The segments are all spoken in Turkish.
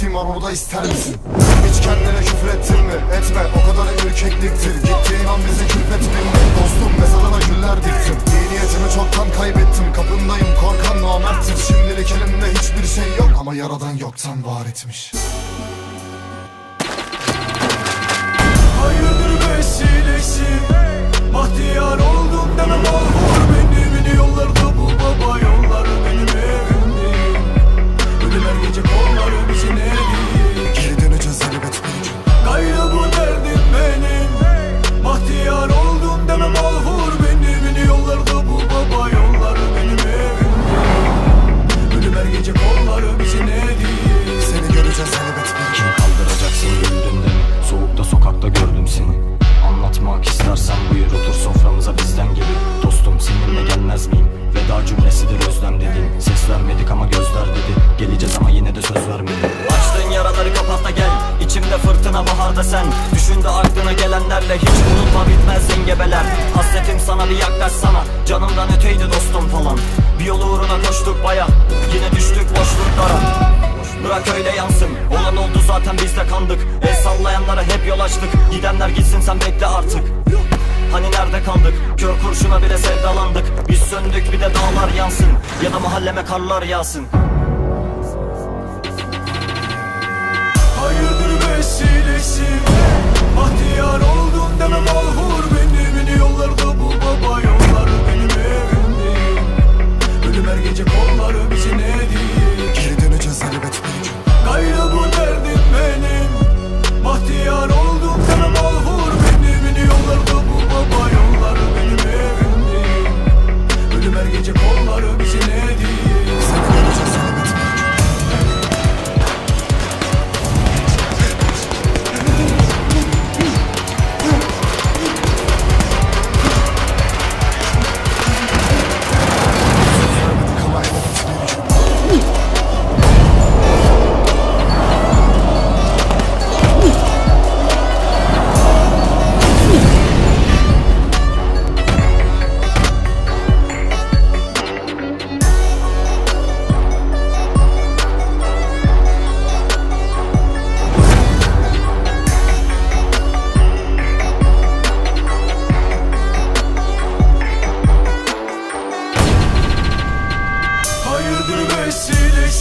da ister misin? Hiç kendine küfür ettin mi? Etme o kadar ürkekliktir Gittiğin an bizi külfet bindi Dostum mezarına güller diktim. İyi niyetimi çoktan kaybettim. Kapındayım korkan namerttir. Şimdilik elimde hiçbir şey yok. Ama yaradan yoktan var etmiş. Hayırdır vesilesi Bahtiyar oldum deme mahvur Beni beni yollarda bul baba oldum deme mahvur Beni beni yollarda bul baba Yolları benim evim. Ölüm her gece kolları bizi ne değil Seni göreceğiz elbet bir gün. Kaldıracaksın güldüğünde mi? Soğukta sokakta gördüm seni. Anlatmak istersen buyur otur soframıza bizden gibi. Dostum seninle gelmez miyim? Veda cümlesidir özlem dedin. Ses vermedik ama gözler dedi. Geleceğiz ama yine de söz vermedin fırtına baharda sen Düşünde aklına gelenlerle hiç unutma bitmez engebeler Hasretim sana bir yaklaşsana Canımdan öteydi dostum falan. Bir yol uğruna koştuk baya. Yine düştük boşluklara. Bırak öyle yansın. Olan oldu zaten biz de kandık. El sallayanlara hep yol açtık. Gidenler gitsin sen bekle artık. Hani nerede kaldık? Kör kurşuna bile sevdalandık. Biz söndük bir de dağlar yansın. Ya da mahalleme karlar yağsın Vesilesi Bahtiyar oldum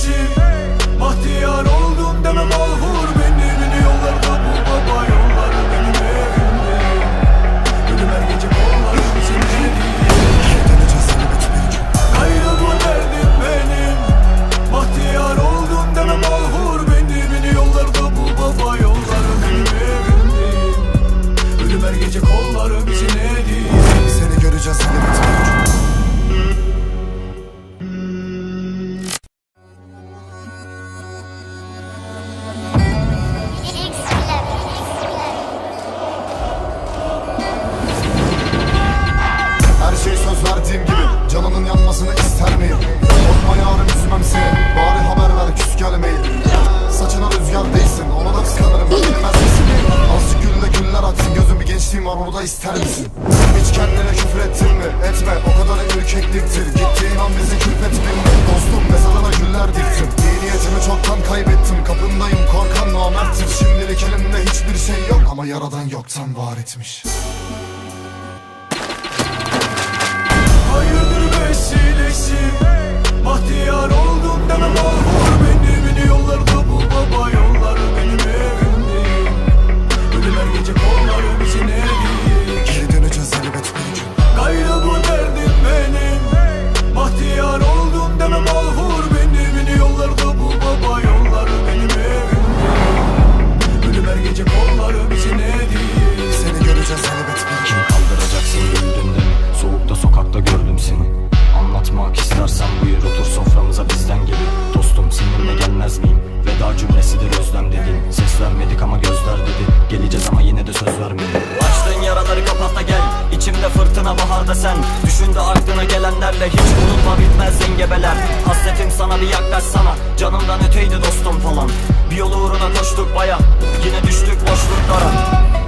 vesilesi ister miyim? Korkma yarım üzmem seni Bari haber ver küs gelmeyin Saçına rüzgar değsin. Ona da kıskanırım. Ben bilmez misin? Azıcık gülle güller atsın. Gözüm bir gençliğim var onu da ister misin? Hiç kendine küfür ettin mi? Etme. O kadar ürkekliktir Gittiğin an bizi külfet bindi Dostum mezarına güller diktim İyi niyetimi çoktan kaybettim. Kapındayım korkan namerttir. Şimdilik elimde hiçbir şey yok. Ama yaradan yoktan var etmiş vesilesi Bahtiyar oldum deme mahvur Beni beni yollarda bul baba Yolları gelenlerle hiç unutma bitmez engebeler Hasretim sana bir yaklaşsana Canımdan öteydi dostum falan. Bir yol uğruna koştuk baya Yine düştük boşluklara